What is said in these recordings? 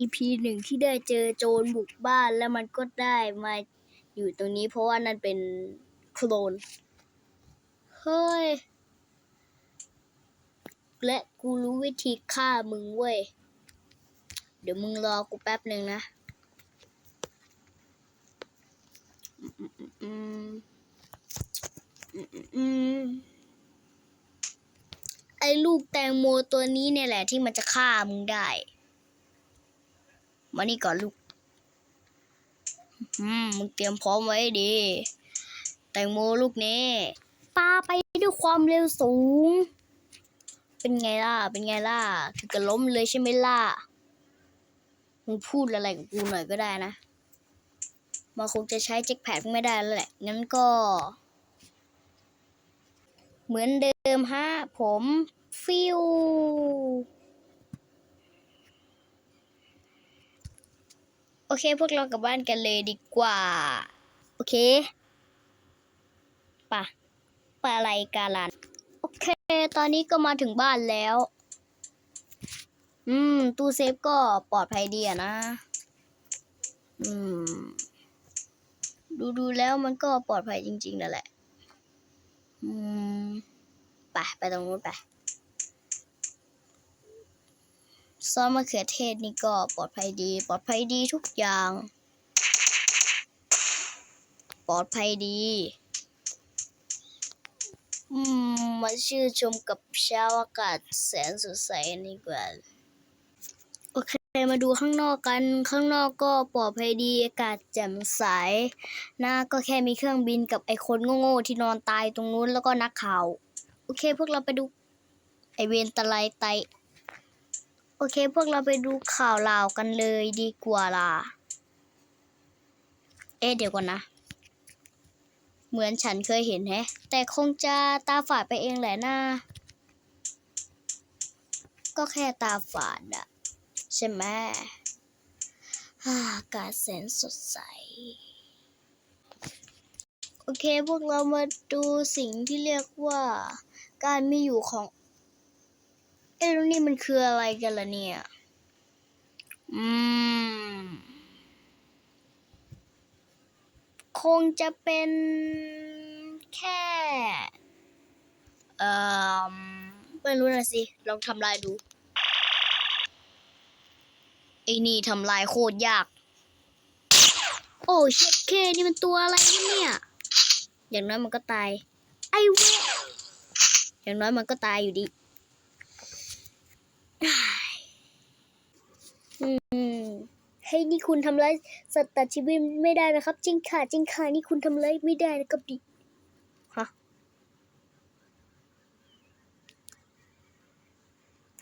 EP หนึ่งที่ได้เจอโจรบุกบ้านแล้วมันก็ได้มาอยู่ตรงนี้เพราะว่านั่นเป็นโคลน เฮ้ย และกูรู้วิธีฆ่ามึงเว้ย เดี๋ยวมึงรอกูแป๊บหนึ่งนะอืมอืมอืมไอ้ลูกแตงโมตัวนี้เนี่ยแหละที่มันจะฆ่ามึงได้ มานี่ก่อนลูก อืม มึงเตรียมพร้อมไว้ให้ดี แตงโมลูกนี้ปาไปด้วยความเร็วสูง เป็นไงล่ะ เป็นไงล่ะ ถึงกับล้มเลยใช่ไหมล่ะ มึงพูดอะไรกับกูหน่อยก็ได้นะมันคงจะใช้แจ็คแพดไม่ได้แล้วแหละ งั้นก็ เหมือนเดิมฮะ ผมฟิว โอ เค พวกเรากลับบ้านกันเลยดีกว่า โอเคปะปะอะไรกาลันโอเค ตอนนี้ก็มาถึงบ้านแล้ว อืม ตู้เซฟก็ปลอดภัยดีอะนะ อืม ดูดูแล้วมันก็ปลอดภัยจริงๆนั่นแหละ อืม ไป ไปตรงนู้นไป ซอสมะเขือเทศนี่ก็ปลอดภัยดี ปลอดภัยดีทุกอย่าง ปลอดภัยดีอืมมาชื่นชมกับเช้าอากาศแสนสดใสนี่กว่า โอเค มาดูข้างนอกกัน ข้างนอกก็ปลอดภัยดี อากาศแจ่มใสหน้าก็แค่มีเครื่องบินกับไอคนโง่ๆที่นอนตายตรงนู้นแล้วก็นักข่าว โอเค พวกเราไปดูไอเวนตะไลไต โอเค พวกเราไปดูข่าวลาวกันเลยดีกว่าล่ะ เอ๊ะเดี๋ยวก่อนนะ เหมือนฉันเคยเห็นแฮะ แต่คงจะตาฝาดไปเองแหละนะก็แค่ตาฝาดอะใช่ไหมอ่ากาศแสนสดใส โอเค พวกเรามาดูสิ่งที่เรียกว่า การมีอยู่ของ อ๊ะแล้วนี่มันคืออะไรกันล่ะเนี่ย อืม คงจะเป็นแค่ เอ่อไม่รู้นะสิ ลองทำลายดูไอ้นี่ทำลายโคตรยาก โอ้เช็ดเคนี่มันตัวอะไรเนี่ย อย่างน้อยมันก็ตาย ไอ้เวอย่างน้อยมันก็ตายอยู่ดี อืมเฮ้ยนี่คุณทำร้ายสัตว์ตัดชีวิตไม่ได้นะครับ จริงค่ะจริงค่ะนี่คุณทำร้ายไม่ได้นะครับดิฮะ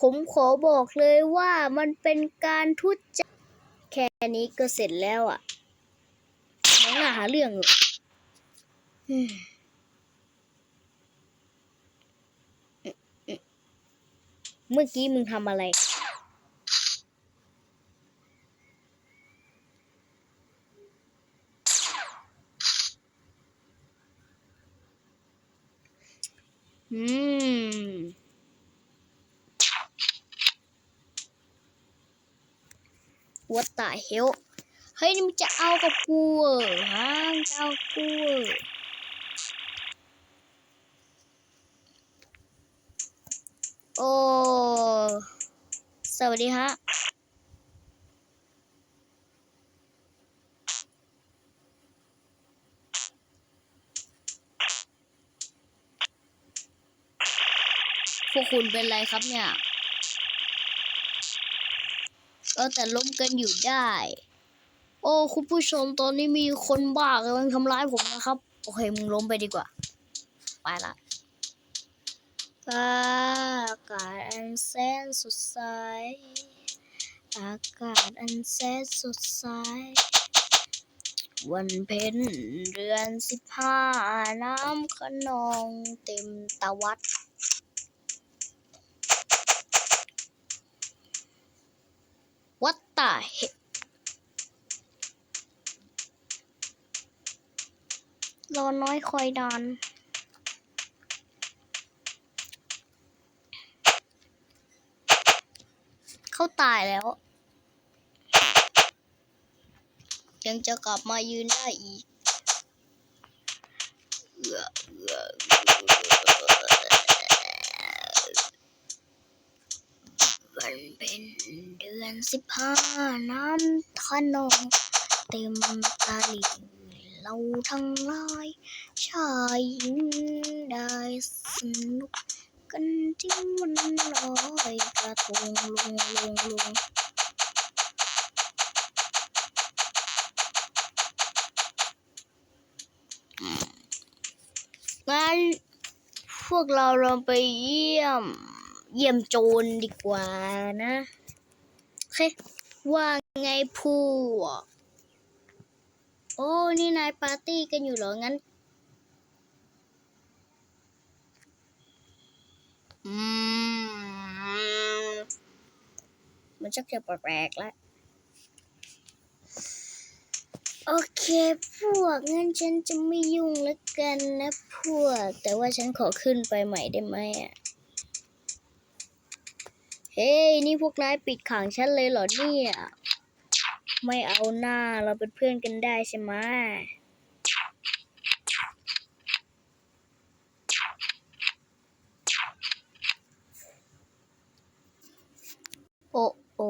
ผมขอบอกเลยว่ามันเป็นการทุจริตแค่นี้ก็เสร็จแล้วอะน้องน่าหาเรื่องอยู่อืมเมื่อกี้มึงทำอะไร อืม What the hell เฮ้ยนี่มันจะเอากับกูเหรอฮะจะเอากูเหรอโอ้ สวัสดีฮะ พวกคุณเป็นไรครับเนี่ยเออแต่ล้มกันอยู่ได้ โอ้คุณผู้ชมตอนนี้มีคนบ้ากำลังทำร้ายผมนะครับ โอเคมึงล้มไปดีกว่า ไปละอากาศอันแสนสดใส อากาศอันแสนสดใส วันเพ็ญเดือนสิบห้าน้ำขนองเต็มตะวัด What the heck รอน้อยคอยนานเขาตายแล้ว ยังจะกลับมายืนได้อีกเอือเอือ สิบห้าน้ำทะนองเต็มตาลิ่งเราทั้งหลายชายหญิงได้สนุกกันที่มันลอยกระทงลงลงลงงั้นพวกเราลองไปเยี่ยม เยี่ยมโจรดีกว่านะ เค ว่าไงพวโอ้นี่นายปาร์ตี้กันอยู่เหรอ งั้น อืม มันชักจะแปลกๆแล้วโอเคพวกงั้นฉันจะไม่ยุ่งแล้วกันนะพวก แต่ว่าฉันขอขึ้นไปใหม่ได้ไหมอะ เฮ้ยนี่พวกนายปิดขังฉันเลยเหรอเนี่ย ไม่เอาหน้าเราเป็นเพื่อนกันได้ใช่ไหมโอ้โอ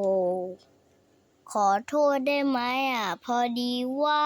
ขอโทษได้ไหมอะ พอดีว่า